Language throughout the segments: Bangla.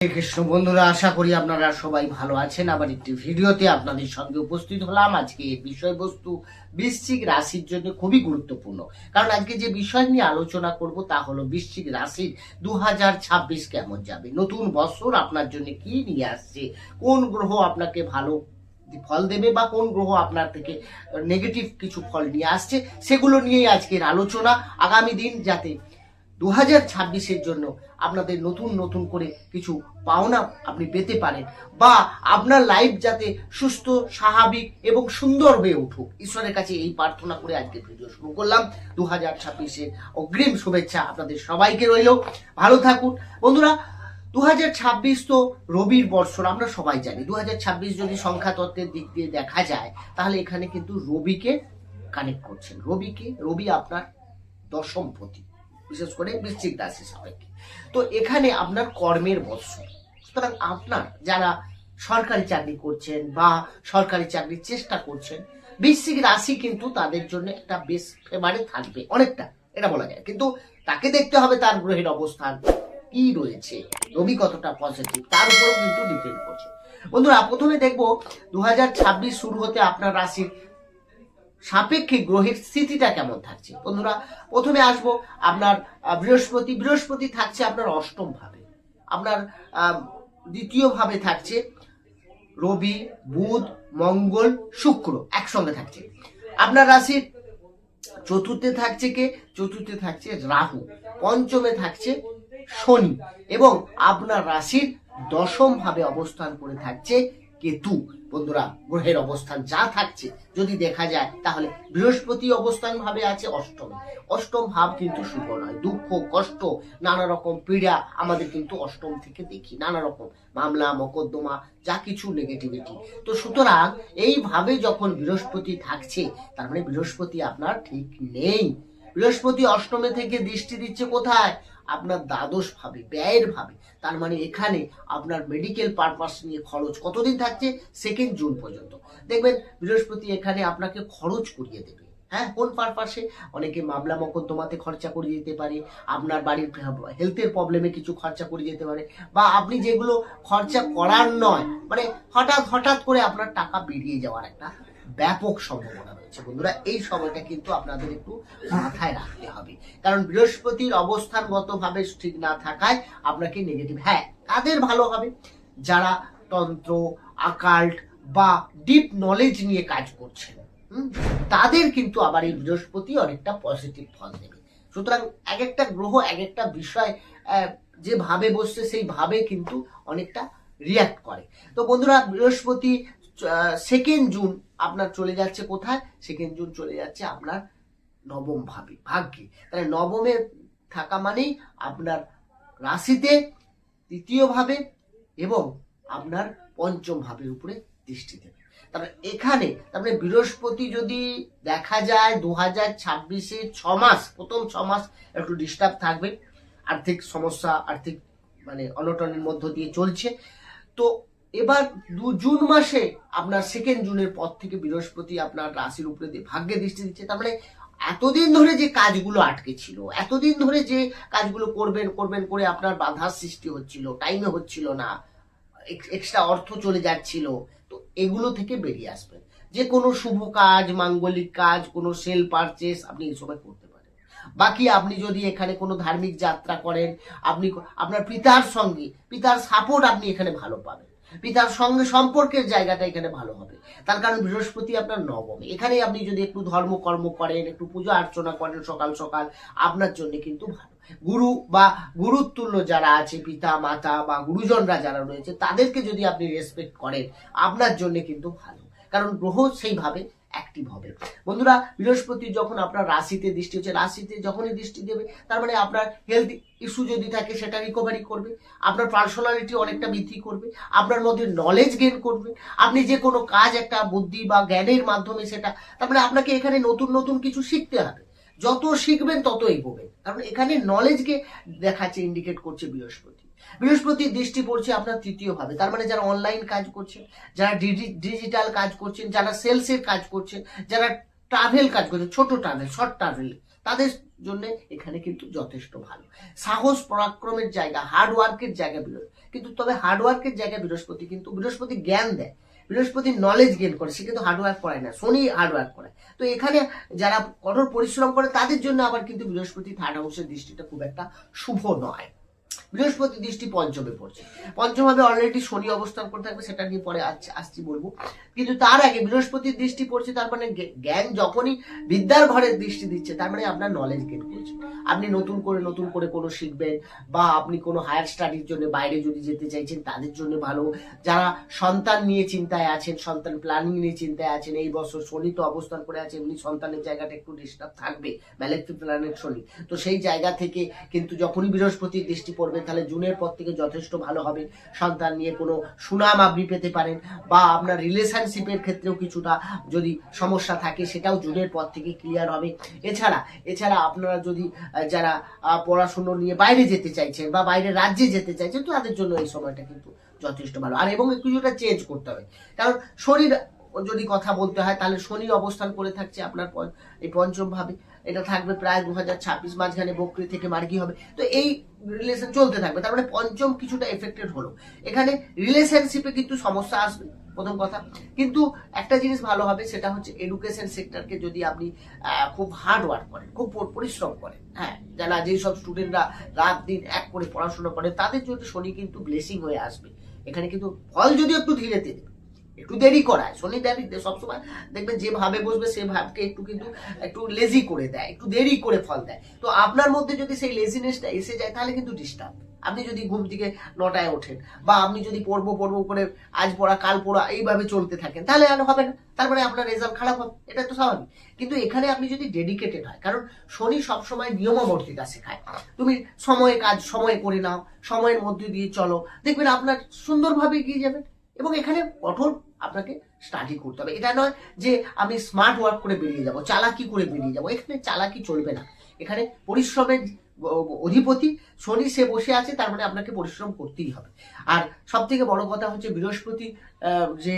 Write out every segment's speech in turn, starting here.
কৃষ্ণ। বন্ধুরা, আশা করি আপনারা সবাই ভালো আছেন। আবার একটি ভিডিওতে আপনাদের সঙ্গে উপস্থিত হলাম। আজকে এই বিষয়বস্তু বৃশ্চিক রাশির জন্য খুবই গুরুত্বপূর্ণ। কারণ আজকে যে বিষয় নিয়ে আলোচনা করব তা হলো বৃশ্চিক রাশির দু হাজার ছাব্বিশ কেমন যাবে? নতুন বছর আপনার জন্য কি নিয়ে আসছে? কোন গ্রহ আপনাকে ভালো ফল দেবে বা কোন গ্রহ আপনার থেকে নেগেটিভ কিছু ফল নিয়ে আসছে? সেগুলো নিয়েই আজকের আলোচনা। আগামী দিন যাতে দু হাজার ছাব্বিশের জন্য আপনাদের নতুন নতুন করে কিছু পাওনা আপনি পেতে পারেন বা আপনার লাইফ যাতে সুস্থ, স্বাভাবিক এবং সুন্দর হয়ে উঠুক। ঈশ্বরের কাছে এই প্রার্থনা করে আজকে ভিডিও শুরু করলাম। দু হাজার ছাব্বিশের অগ্রিম শুভেচ্ছা আপনাদের সবাইকে রইল। ভালো থাকুন। বন্ধুরা দু হাজার ছাব্বিশ তো রবির বর্ষর আমরা সবাই জানি। দু হাজার ছাব্বিশ যদি সংখ্যা তত্ত্বের দিক দিয়ে দেখা যায়, তাহলে এখানে কিন্তু রবিকে কানেক্ট করছেন। রবিকে, রবি আপনার দশমপতি বিশেষ করে বৃশ্চিক রাশি সাপেক্ষে। তো এখানে আপনার কর্মের বৎসর সুতরাং আপনার যারা সরকারি চাকরি করছেন বা সরকারি চাকরির চেষ্টা করছেন, বৃশ্চিক রাশি কিন্তু তাদের জন্য একটা বেশ ফেভারে থাকবে, অনেকটা, এটা বলা যায়। কিন্তু তাকে দেখতে হবে তার গ্রহের অবস্থান, কি রয়েছে, রবি কতটা পজিটিভ তার উপরেও কিন্তু ডিপেন্ড করছে। বন্ধুরা, প্রথমে দেখব দু হাজার ছাব্বিশ শুরু হতে আপনার রাশির সাপেক্ষে গ্রহের স্থিতিটা কেমন থাকছে? বন্ধুরা, প্রথমে আসব আপনার বৃহস্পতি বৃহস্পতি থাকছে আপনার অষ্টম ভাবে আপনার দ্বিতীয় ভাবে থাকছে রবি, বুধ, মঙ্গল, শুক্র একসঙ্গে থাকছে। আপনার রাশির চতুর্থে থাকছে কে? চতুর্থে থাকছে রাহু। পঞ্চমে থাকছে শনি। এবং আপনার রাশির দশম ভাবে অবস্থান করে থাকছে কেতু। বন্ধুরা, গ্রহের অবস্থান যা থাকছে, যদি দেখা যায়, তাহলে বৃহস্পতি অবস্থান ভাবে আছে অষ্টমে। অষ্টম ভাব কিন্তু শুভ নয়, দুঃখ, কষ্ট নানা রকম পীড়া আমাদের কিন্তু অষ্টম থেকে দেখি নানা রকম মামলা, মকদ্দমা, যা কিছু নেগেটিভিটি তো সুতরাং এইভাবে যখন বৃহস্পতি থাকছে, তার মানে বৃহস্পতি আপনার ঠিক নেই। বৃহস্পতি অষ্টমে থেকে দৃষ্টি দিচ্ছে কোথায়? আপনার দ্বাদশ ভাবে, ব্যয়ের ভাবে। তার মানে এখানে আপনার মেডিকেল পারপাস নিয়ে খরচ কতদিন থাকছে? সেকেন্ড জুন পর্যন্ত। দেখবেন, বৃহস্পতি এখানে আপনাকে খরচ করিয়ে দেবে। হ্যাঁ কোন পারপাসে অনেকে মামলা মকদ্দমাতে খরচা করে দিতে পারে। আপনার বাড়ির হেলথের প্রবলেমে কিছু খরচা করে যেতে পারে। বা আপনি যেগুলো খরচা করার নয় মানে হঠাৎ হঠাৎ করে আপনার টাকা বেরিয়ে যাওয়ার একটা ব্যাপক সম্ভাবনা রয়েছে। বন্ধুরা এই সময়টা কিন্তু আপনাদের একটু মাথায় রাখতে হবে। কারণ বৃহস্পতির অবস্থানগত ভাবে ঠিক না থাকায় আপনাকে নেগেটিভ হ্যাঁ কাদের ভালো হবে? যারা তন্ত্র আকাল্ট বা ডিপ নলেজ নিয়ে কাজ করছেন তাদের কিন্তু আবার এই বৃহস্পতি অনেকটা পজিটিভ ফল দেবে। সুতরাং এক একটা গ্রহ এক একটা বিষয় আহ, যে ভাবে বসছে সেই ভাবে কিন্তু অনেকটা রিয়াক্ট করে। তো বন্ধুরা বৃহস্পতি সেকেন্ড জুন আপনার চলে যাচ্ছে কোথায়? সেকেন্ড জুন চলে যাচ্ছে আপনার নবম ভাবে, ভাগ্যে। তাহলে নবমে থাকা মানেই আপনার রাশিতে তৃতীয় ভাবে এবং আপনার পঞ্চম ভাবের উপরে দৃষ্টি দেবে। তারপরে এখানে তারপরে বৃহস্পতি যদি দেখা যায় দু হাজার ছাব্বিশে ছ মাস প্রথম ছ মাস একটু ডিস্টার্ব থাকবে। আর্থিক সমস্যা, আর্থিক মানে অনটনের মধ্য দিয়ে চলছে। তো এবার দু জুন মাসে আপনার সেকেন্ড জুনের পর থেকে বৃহস্পতি আপনার রাশির উপরে ভাগ্যে দৃষ্টি দিচ্ছে। তার মানে এতদিন ধরে যে কাজগুলো আটকে ছিল, এতদিন ধরে যে কাজগুলো করবেন করবেন করে আপনার বাধার সৃষ্টি হচ্ছিল টাইমে হচ্ছিল না এক্সট্রা অর্থ চলে যাচ্ছিল, তো এগুলো থেকে বেরিয়ে আসবেন। যে কোনো শুভ কাজ, মাঙ্গলিক কাজ, কোনো সেল পারচেস আপনি এই সময় করতে পারেন। বাকি আপনি যদি এখানে কোনো ধার্মিক যাত্রা করেন, আপনি আপনার পিতার সঙ্গে, পিতার সাপোর্ট আপনি এখানে ভালো পাবেন। পিতার সঙ্গে সম্পর্কের জায়গাটা এখানে ভালো হবে। তার কারণ বৃহস্পতি আপনার নবমে। এখানে আপনি যদি একটু ধর্ম কর্ম করেন, একটু পূজা অর্চনা করেন সকাল সকাল, আপনার জন্য কিন্তু ভালো। গুরু বা গুরুতুল্য যারা আছে, পিতা, মাতা বা গুরুজনরা যারা রয়েছে, তাদেরকে যদি আপনি রেসপেক্ট করেন, আপনার জন্য কিন্তু ভালো। কারণ গ্রহ সেইভাবে অ্যাক্টিভ হবে। বন্ধুরা, বৃহস্পতি যখন আপনার রাশিতে দৃষ্টি হচ্ছে, রাশিতে যখনই দৃষ্টি দেবে, তার মানে আপনার হেলথ ইস্যু যদি থাকে, সেটা রিকভারি করবে। আপনার পার্সোনালিটি অনেকটা বৃদ্ধি করবে। আপনার মধ্যে নলেজ গেন করবে। আপনি যে কোনো কাজ একটা বুদ্ধি বা জ্ঞানের মাধ্যমে সেটা, তার মানে আপনাকে এখানে নতুন নতুন কিছু শিখতে হবে। যত শিখবেন তত এগোবেন কারণ এখানে নলেজকে দেখাচ্ছে ইন্ডিকেট করছে বৃহস্পতি। বৃহস্পতির দৃষ্টি পড়ছে আপনার তৃতীয় ভাবে। তার মানে যারা অনলাইন কাজ করছেন, যারা ডিজিটাল কাজ করছেন, যারা সেলসের কাজ করছেন, যারা ট্রাভেল কাজ করছেন, ছোট ট্রাভেল শর্ট ট্রাভেল তাদের জন্য এখানে কিন্তু যথেষ্ট ভালো। সাহস, পরাক্রমের জায়গা হার্ড ওয়ার্কের জায়গা বৃহস্পতি কিন্তু তবে হার্ড ওয়ার্কের জায়গা বৃহস্পতি কিন্তু বৃহস্পতি জ্ঞান দেয়। বৃহস্পতি নলেজ গেন করে, সে কিন্তু হার্ড ওয়ার্ক করায় না শনি হার্ড ওয়ার্ক করায়। তো এখানে যারা কঠোর পরিশ্রম করে, তাদের জন্য আবার কিন্তু বৃহস্পতি থার্ড হাউসের দৃষ্টিটা খুব একটা শুভ নয়। বৃহস্পতি দৃষ্টি পঞ্চমে পড়ছে। পঞ্চমভাবে অলরেডি শনি অবস্থান করে থাকবে, সেটা নিয়ে পরে আসছি বলব। কিন্তু তার আগে বৃহস্পতির দৃষ্টি পড়ছে, তার মানে জ্ঞান যখনই বিদ্যার ঘরের দৃষ্টি দিচ্ছে, তার মানে আপনার নলেজ গেন করছে। আপনি নতুন করে নতুন করে কোনো শিখবেন, বা আপনি কোনো হায়ার স্টাডির জন্য বাইরে যদি যেতে চাইছেন, তাদের জন্য ভালো। যারা সন্তান নিয়ে চিন্তায় আছেন, সন্তান প্ল্যানিং নিয়ে চিন্তায় আছেন, এই বছর শনি তো অবস্থান করে আছে, এমনি সন্তানের জায়গাটা একটু ডিস্টার্ব থাকবে ম্যালেক্টিভ প্ল্যানেট শনি। তো সেই জায়গা থেকে কিন্তু যখনই বৃহস্পতির দৃষ্টি পড়বে তাহলে জুনের পর থেকে যথেষ্ট ভালো হবে। সন্তান নিয়ে কোনো সুনাম আপনি পেতে পারেন বা আপনার রিলেশনশিপের ক্ষেত্রেও কিছুটা যদি সমস্যা থাকে, সেটাও জুনের পর থেকে ক্লিয়ার হবে। এছাড়া এছাড়া আপনারা যদি যারা পড়াশুনো নিয়ে বাইরে যেতে চাইছেন বা বাইরে রাজ্যে যেতে চাইছেন, তো তাদের জন্য এই সময়টা কিন্তু যথেষ্ট ভালো। আর এবং কিছুটা চেঞ্জ করতে হবে। কারণ শরীর যদি কথা বলতে হয়, তাহলে শনি অবস্থান করে থাকছে আপনার এই পঞ্চম ভাবে। এটা থাকবে প্রায় দু হাজার ছাব্বিশ মাঝখানে বকরি থেকে মার্গি হবে। তো এই রিলেশন চলতে থাকবে। তার মানে পঞ্চম কিছুটা এফেক্টেড হলো। এখানে রিলেশনশিপে কিন্তু সমস্যা আসবে, প্রথম কথা। কিন্তু একটা জিনিস ভালো হবে, সেটা হচ্ছে এডুকেশন সেক্টরকে যদি আপনি খুব হার্ড ওয়ার্ক করেন, খুব পরিশ্রম করেন হ্যাঁ যারা যেসব স্টুডেন্টরা রাত দিন এক করে পড়াশোনা করে, তাদের জন্য শনি কিন্তু ব্লেসিং হয়ে আসবে। এখানে কিন্তু ফল যদি একটু ধীরে ধীরে একটু দেরি করায়। শনি দেরি সবসময় দেখবেন যে ভাবে বসবে, সে ভাবকে একটু কিন্তু একটু লেজি করে দেয়, একটু দেরি করে ফল দেয়। তো আপনার মধ্যে যদি সেই লেজিনেসটা এসে যায়, তাহলে কিন্তু ডিস্টার্ব আপনি যদি ঘুম থেকে নটায় ওঠেন বা আপনি যদি পড়ব পড়ব করে আজ পড়া, কাল পড়া এইভাবে চলতে থাকেন, তাহলে আর হবে না। তারপরে আপনার রেজাল্ট খারাপ হবে, এটা তো স্বাভাবিক। কিন্তু এখানে আপনি যদি ডেডিকেটেড হয়, কারণ শনি সবসময় নিয়মাবর্তিতা শেখায় তুমি সময়ে কাজ সময়ে করে নাও, সময়ের মধ্যে দিয়ে চলো, দেখবেন আপনার সুন্দরভাবে এগিয়ে যাবেন। এবং এখানে কঠোর আপনাকে স্টাডি করতে হবে। এটা নয় যে আমি স্মার্ট ওয়ার্ক করে বেরিয়ে যাব, চালাকি করে বেরিয়ে যাব। এখানে চালাকি চলবে না। এখানে পরিশ্রমের অধিপতি শনি সে বসে আছে, তার মানে আপনাকে পরিশ্রম করতেই হবে। আর সব থেকে বড় কথা হচ্ছে বৃহস্পতি যে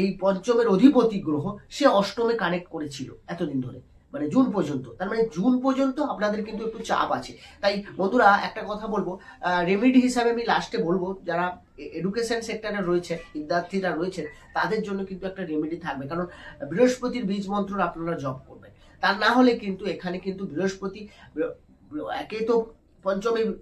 এই পঞ্চমের অধিপতি গ্রহ, সে অষ্টমে কানেক্ট করেছিল এতদিন ধরে। মানে জুন পর্যন্ত। তার মানে জুন পর্যন্ত আপনাদের কিন্তু একটু চাপ আছে। তাই বন্ধুরা, একটা কথা বলব রেমিডি হিসাবে আমি লাস্টে বলব, যারা এডুকেশন সেক্টরে রয়েছে বিদ্যার্থীরা রয়েছে তাদের জন্য কিন্তু একটা রেমিডি থাকবে। কারণ বৃহস্পতির বীজ মন্ত্র আপনারা জব করবেন। তা না হলে কিন্তু এখানে কিন্তু বৃহস্পতি, বৃহ- বৃহ- একে তো পঞ্চমী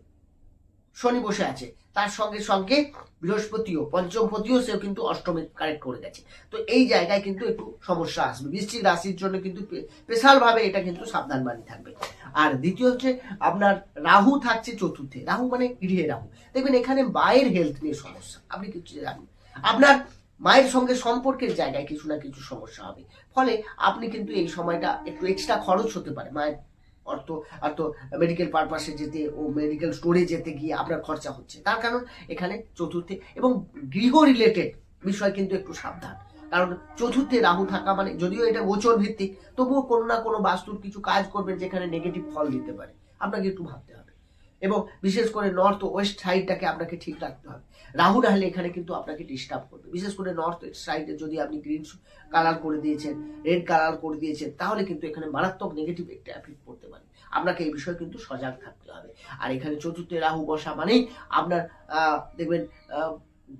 শনি বসে আছে। তার সঙ্গে সঙ্গে বৃহস্পতিও, পঞ্চমপতিও সেও কিন্তু অষ্টমী কারেক্ট করে গেছে। তো এই জায়গায় কিন্তু একটু সমস্যা আসবে। বৃষ্টিক রাশির জন্য কিন্তু স্পেশাল ভাবে এটা কিন্তু সাবধান বাণী থাকবে। আর দ্বিতীয় হচ্ছে আপনার রাহু থাকছে চতুর্থে। রাহু মানে গৃহে রাহু। দেখবেন এখানে মায়ের হেলথ নিয়ে সমস্যা। আপনি কিছু জানেন? আপনার মায়ের সঙ্গে সম্পর্কের জায়গায় কিছু না কিছু সমস্যা হবে। ফলে আপনি কিন্তু এই সময়টা একটু এক্সট্রা খরচ হতে পারে। মায়ের অর্থ অর্থ মেডিকেল পারপাসে যেতে ও মেডিকেল স্টোরে যেতে গিয়ে আপনার খরচা হচ্ছে। তার কারণ এখানে চতুর্থে এবং গৃহ রিলেটেড বিষয় কিন্তু একটু সাবধান। কারণ চতুর্থে রাহু থাকা মানে যদিও এটা গোচর ভিত্তিক, তবুও কোনো না কোনো বাস্তুর কিছু কাজ করবেন যেখানে নেগেটিভ ফল দিতে পারে। আপনাকে একটু ভাবতে হবে। এবং বিশেষ করে নর্থ ওয়েস্ট সাইডটাকে আপনাকে ঠিক রাখতে হবে। রাহু নাহলে এখানে কিন্তু আপনাকে ডিস্টার্ব করবে। বিশেষ করে নর্থ ওয়েস্ট সাইডে যদি আপনি গ্রিন কালার করে দিয়েছেন রেড কালার করে দিয়েছেন, তাহলে কিন্তু এখানে মারাত্মক নেগেটিভ একটা এফেক্ট পড়তে পারে। আপনাকে এই বিষয়ে কিন্তু সজাগ থাকতে হবে। আর এখানে চতুর্থে রাহু বসা মানেই আপনার দেখবেন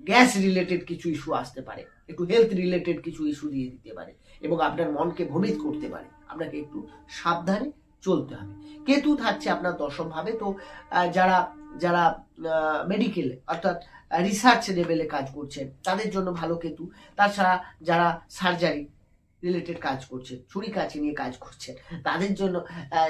গ্যাস রিলেটেড কিছু ইস্যু আসতে পারে। একটু হেলথ রিলেটেড কিছু ইস্যু দিয়ে দিতে পারে। এবং আপনার মনকে ভ্রমিত করতে পারে। আপনাকে একটু সাবধানে চলতে হবে। কেতু থাকছে আপনার দশম ভাবে, তো যারা যারা মেডিকেল অর্থাৎ রিসার্চ লেভেলে কাজ করছেন তাদের জন্য ভালো কেতু। তাছাড়া যারা সার্জারি রিলেটেড কাজ করছেন ছুরি কাছে নিয়ে কাজ করছেন তাদের জন্য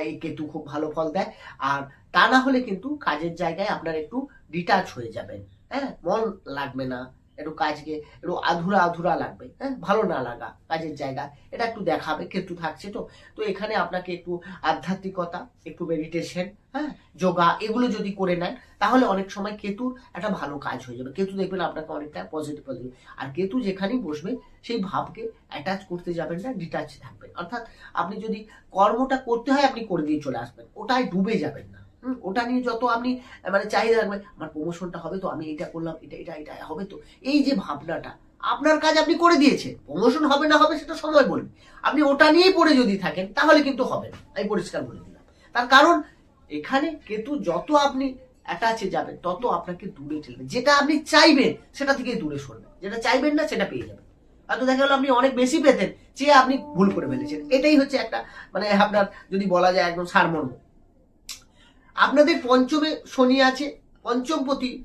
এই কেতু খুব ভালো ফল দেয়। আর তা না হলে কিন্তু কাজের জায়গায় আপনার একটু ডিটাচ হয়ে যাবেন। হ্যাঁ মন লাগবে না। একটু কাজকে, একটু আধুরা আধুরা লাগবে হ্যাঁ? ভালো না লাগা কাজের জায়গা। এটা একটু দেখাবে, কেতু থাকছে তো। তো এখানে আপনাকে একটু আধ্যাত্মিকতা, একটু মেডিটেশন হ্যাঁ? যোগা, এগুলো যদি করে নেন, তাহলে অনেক সময় কেতুর একটা ভালো কাজ হয়ে যাবে। কেতু দেখবেন আপনাকে অনেকটা পজিটিভ পজিটিভ আর কেতু যেখানেই বসবে, সেই ভাবকে অ্যাটাচ করতে যাবেন না ডিটাচ থাকবেন। অর্থাৎ আপনি যদি কর্মটা করতে হয়, আপনি করে দিয়ে চলে আসবেন। ওটাই ডুবে যাবেন না। হুম, ওটা নিয়ে যত আপনি মানে চাহিদা রাখবেন আমার প্রমোশনটা হবে তো আমি এটা করলাম এটা এটা এটা হবে তো। এই যে ভাবনাটা আপনার কাজ আপনি করে দিয়েছেন প্রমোশন হবে না হবে সেটা সময় বলবে। আপনি ওটা নিয়েই পড়ে যদি থাকেন তাহলে কিন্তু হবে না আমি পরিষ্কার বলে দিলাম। তার কারণ এখানে কেতু যত আপনি অ্যাটাচে যাবেন তত আপনাকে দূরে ঠেলবে। যেটা আপনি চাইবেন সেটা থেকে দূরে সরবে যেটা চাইবেন না সেটা পেয়ে যাবেন। হয়তো দেখা গেলো আপনি অনেক বেশি পেতেন চেয়ে আপনি ভুল করে ফেলেছেন। এটাই হচ্ছে একটা মানে আপনার যদি বলা যায় একদম সারমর্ম। আপনাদের পঞ্চমে শনি আছে, পঞ্চমপতি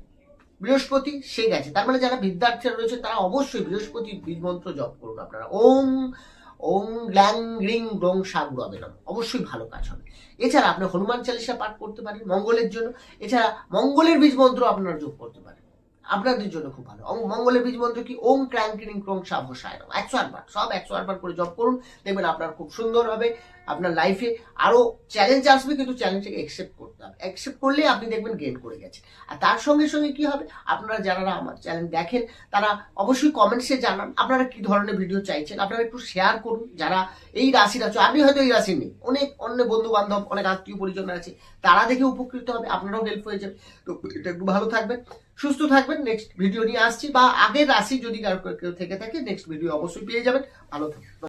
বৃহস্পতি সে গেছে। তার মানে যারা বিদ্যার্থীরা রয়েছে, তারা অবশ্যই বৃহস্পতি বীজমন্ত্র জপ করুন আপনারা। ওম ওম গ্ল্যাং রিং গ্রং সাগুর আবেদন অবশ্যই ভালো কাজ হবে। এছাড়া আপনি হনুমান চালিসা পাঠ করতে পারেন মঙ্গলের জন্য। এছাড়া মঙ্গলের বীজ মন্ত্র আপনারা যোগ করতে পারেন। আপনাদের জন্য খুব ভালো। অং- মঙ্গলের বীজ মন্ত্র কি? ওম ক্র্যাং ক্রিং ক্রং সাভ সায়ন একশো আটবার সব একশো আটবার করে জব করুন। দেখবেন আপনার খুব সুন্দর হবে। আপনার লাইফে আরও চ্যালেঞ্জ আসবে, কিন্তু চ্যালেঞ্জটাকে অ্যাকসেপ্ট করতে হবে। অ্যাকসেপ্ট করলে আপনি দেখবেন গেন করে গেছে আর তার সঙ্গে সঙ্গে কি হবে? আপনারা যারা আমার চ্যানেল দেখেন, তারা অবশ্যই কমেন্টসে জানান, আপনারা কি ধরনের ভিডিও চাইছেন? আপনারা একটু শেয়ার করুন, যারা এই রাশির আছে আপনি হয়তো এই রাশির নেই। অনেক অন্য বন্ধু বান্ধব অনেক আত্মীয় পরিজন আছে, তারা দেখে উপকৃত হবে, আপনারাও হেল্প হয়ে যাবে। তো এটা একটু ভালো থাকবেন। সুস্থ থাকবেন। নেক্সট ভিডিও নিয়ে আসছি বা আগের রাশি যদি কারও কেউ থেকে থাকে নেক্সট ভিডিও অবশ্যই পেয়ে যাবেন। ভালো থাকবেন।